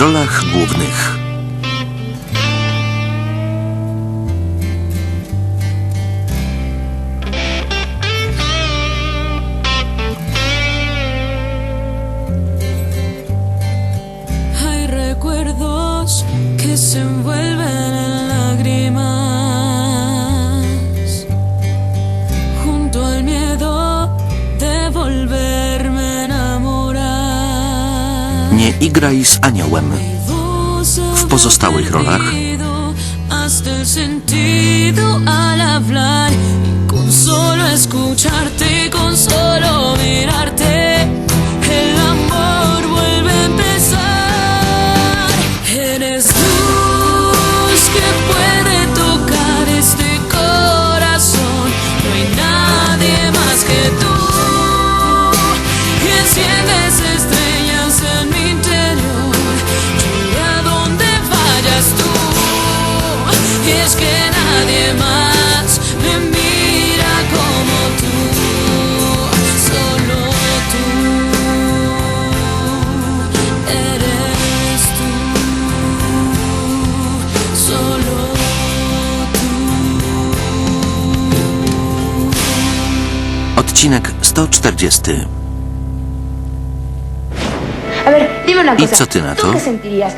rolach Hay recuerdos que se envuelven Nie igraj z aniołem. W pozostałych rolach. Hasta el sentido al hablar y con solo escucharte, Odcinek 140 A ver, dime una I co ty na ¿Tú to?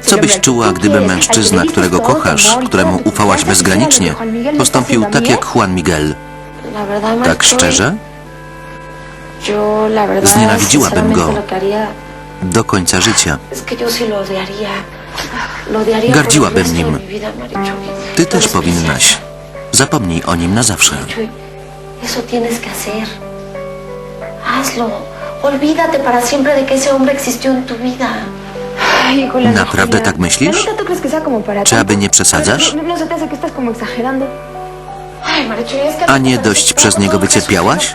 Co byś czuła, gdyby mężczyzna, którego kochasz, któremu ufałaś bezgranicznie, postąpił tak jak Juan Miguel? La verdad, Tak szczerze? Znienawidziłabym go. Do końca życia. Gardziłabym nim. Ty Lo też powinnaś. Zapomnij o nim na zawsze. Eso tienes que hacer. Hazlo. Olvídate para siempre de que ese hombre existió en tu vida. Naprawdę tak myślisz? ¿La neta tú crees que sea como para Czy aby nie przesadzasz? No, no es que A no nie dość przez niego wycierpiałaś?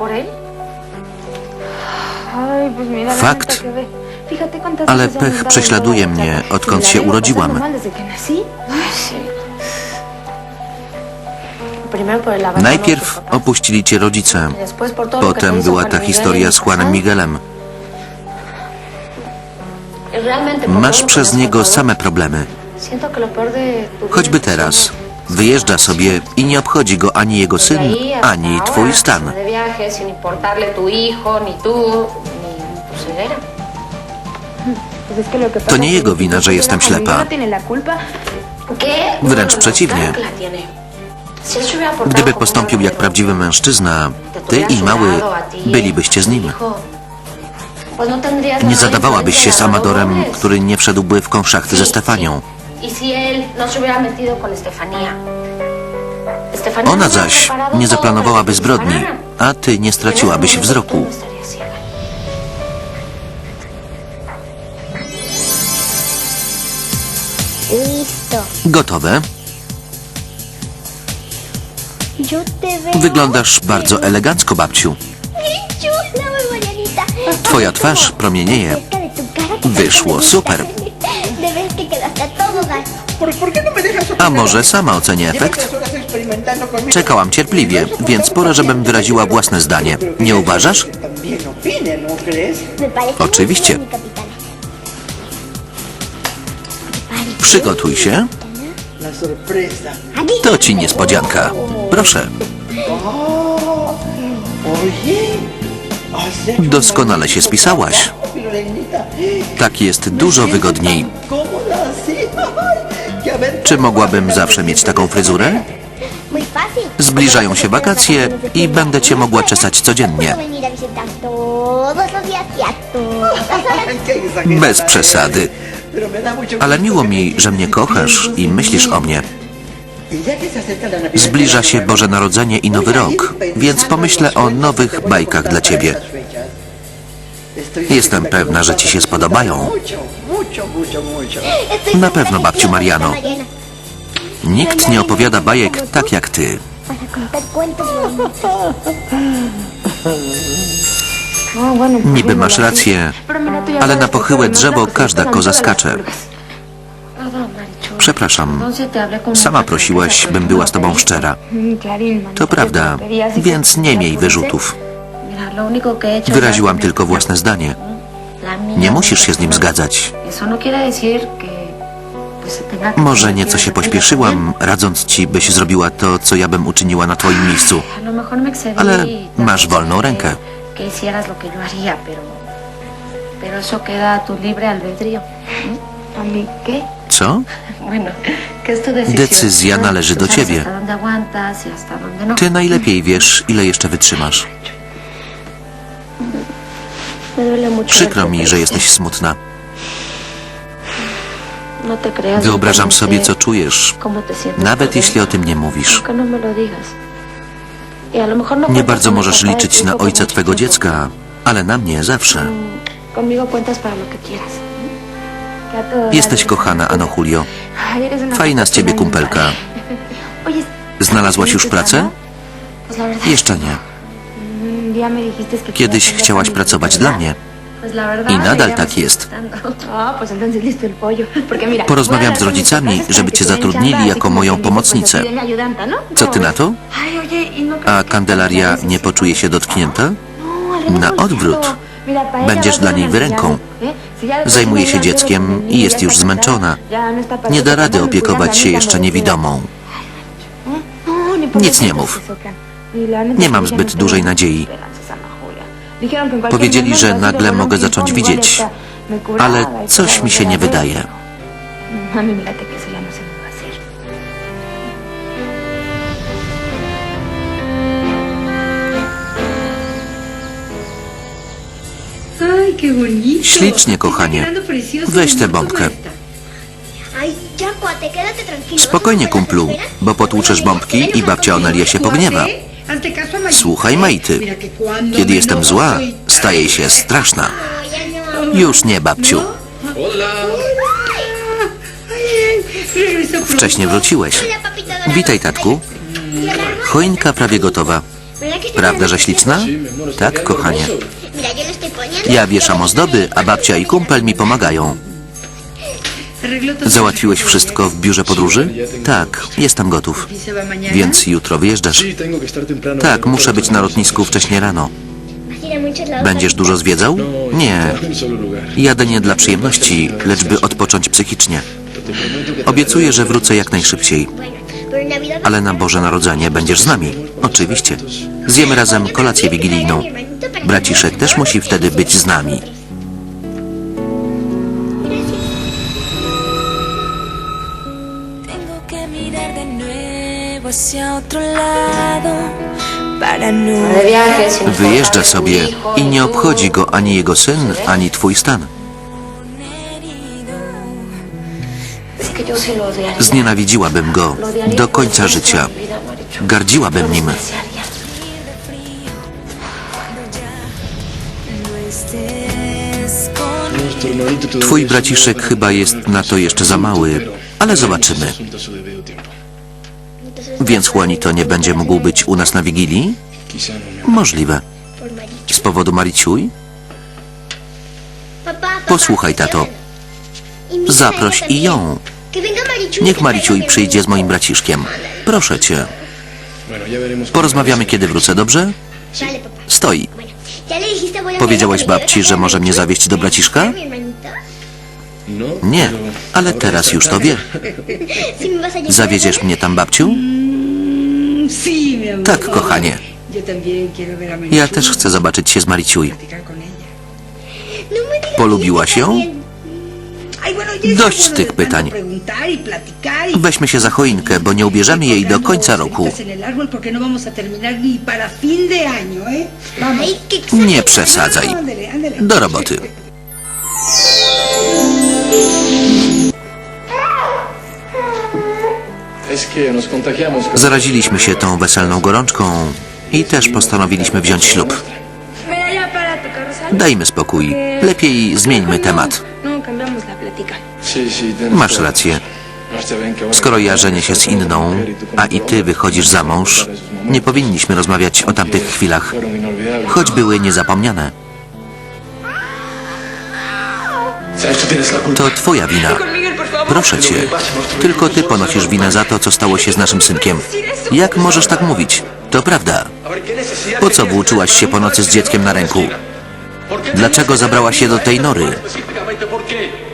Fakt. Ale pech prześladuje mnie, odkąd y się urodziłam. Najpierw opuścili cię rodzice. Y Potem była ta historia en z Juanem. Miguelem. Y Masz przez niego same problemy. Choćby teraz. solo- Wyjeżdża sobie i nie obchodzi go ani jego syn, ani twój stan. To nie jego wina, że jestem ślepa. no. Wręcz No, no, przeciwnie. Gdyby postąpił jak prawdziwy mężczyzna, ty i mały bylibyście z nim. Nie zadawałabyś się z Amadorem, który nie wszedłby w konszachty ze Stefanią. Ona zaś nie zaplanowałaby zbrodni, a ty nie straciłabyś wzroku. Gotowe? Wyglądasz bardzo elegancko, babciu. Twoja twarz promienieje. Wyszło super. A todo gas. ¿Por, por qué no me dejas A może sama ocenię efekt? Czekałam cierpliwie, więc pora, żebym wyraziła własne zdanie. Nie uważasz? Oczywiście. Przygotuj się. To ci niespodzianka. Proszę. Doskonale się spisałaś. Tak jest dużo wygodniej. Czy mogłabym zawsze mieć taką fryzurę? Zbliżają się wakacje i będę cię mogła czesać codziennie. Bez przesady. Ale miło mi, że mnie kochasz i myślisz o mnie. Zbliża się Boże Narodzenie i Nowy Rok, więc pomyślę o nowych bajkach dla ciebie. Jestem pewna, że ci się spodobają. Na pewno, babciu Mariano. Nikt nie opowiada bajek tak jak ty. Niby masz rację, ale na pochyłe drzewo każda koza skacze. Przepraszam. Sama prosiłaś, bym była z tobą szczera. To prawda, więc nie miej wyrzutów. Wyraziłam tylko własne zdanie. Nie musisz się z nim zgadzać. Może nieco się pośpieszyłam, radząc ci, byś zrobiła to, co ja bym uczyniła na twoim miejscu. Ale masz wolną rękę. Pero eso queda a tu libre albedrío. ¿A mí qué? Co? Decyzja ¿no? należy do ciebie. Y no. Ty najlepiej wiesz, ile jeszcze wytrzymasz. Przykro mi, że jesteś smutna. No Wyobrażam sobie, co czujesz, nawet jeśli o tym nie mówisz. Y Nie bardzo możesz y liczyć tu na ojca twego dziecka, ale na mnie zawsze. Mm, Conmigo cuentas para lo que quieras. Jesteś kochana, Ano. Julio. Fajna z ciebie kumpelka. Znalazłaś już pracę? Jeszcze nie. Kiedyś chciałaś pracować dla mnie. I nadal tak jest. Ah, Porozmawiam z rodzicami, żeby cię zatrudnili jako moją pomocnicę. ¿no? Co ¿Cómo ty na to? ¿y no A Kandelaria nie poczuje się dotknięta? No, Na odwrót. Będziesz dla niej wyręką. Zajmuje się dzieckiem i jest już zmęczona. Nie da rady opiekować się jeszcze niewidomą. Nic nie mów. Nie mam zbyt dużej nadziei. Powiedzieli, że nagle mogę zacząć widzieć. Ale coś mi się nie wydaje. Ślicznie, kochanie. Weź tę ¿Cómo bombkę. Spokojnie, kumplu, bo potłuczesz bombki i babcia Onelia się pogniewa. Słuchaj. Majty. Kiedy jestem zła, staje się straszna. Już nie, babciu. Wcześnie wróciłeś. Witaj, tatku. Choinka prawie gotowa. ¿Verdad que está Prawda, że śliczna? Tak, kochanie. Ja wieszam ozdoby, a babcia i kumpel mi pomagają. Załatwiłeś wszystko w biurze podróży? Tak, jestem gotów. Więc jutro wyjeżdżasz? Tak, muszę być na lotnisku wcześnie rano. Będziesz dużo zwiedzał? Nie. Jadę nie dla przyjemności, lecz by odpocząć psychicznie. Obiecuję, że wrócę jak najszybciej. Ale na Boże Narodzenie będziesz z nami. Oczywiście. Zjemy razem kolację wigilijną. Braciszek też musi wtedy być z nami. No Wyjeżdża sobie i ni nie obchodzi go ani jego syn, ani twój stan. Znienawidziłabym go do końca życia. Gardziłabym nim. Twój braciszek chyba jest na to jeszcze za mały, ale zobaczymy. Więc Juanito nie będzie mógł być u nas na Wigilii? Możliwe. Z powodu Mariciuj? Posłuchaj, tato. Zaproś i ją. Niech Mariciuj przyjdzie z moim braciszkiem. Proszę veremos. Porozmawiamy, kiedy wrócę, dobrze? Stoi. Powiedziałaś babci, że może mnie zawieźć do braciszka? No, Nie, ale teraz już to wie. Zawiedziesz mnie tam, babciu? Mm. Tak, kochanie. Ja też chcę zobaczyć się z Mariciuj. No Polubiłaś ją? Dość tych pytań. Weźmy się za choinkę, bo nie ubierzemy jej do końca roku. No ¿eh? Nie przesadzaj. Ándale, ándale. Do roboty. Zaraziliśmy się tą weselną gorączką i też postanowiliśmy wziąć ślub. Dajmy spokój. Lepiej zmieńmy temat. No, cambiamos la plática. Masz rację. Skoro ja żenię się z inną, a i ty wychodzisz za mąż, nie powinniśmy rozmawiać o tamtych chwilach, choć były niezapomniane. To twoja wina. Proszę cię. Tylko ty ponosisz winę za to, co stało się z naszym synkiem. Jak możesz tak mówić? To prawda. Po co włóczyłaś się po nocy z dzieckiem na ręku? Dlaczego zabrałaś się do tej nory?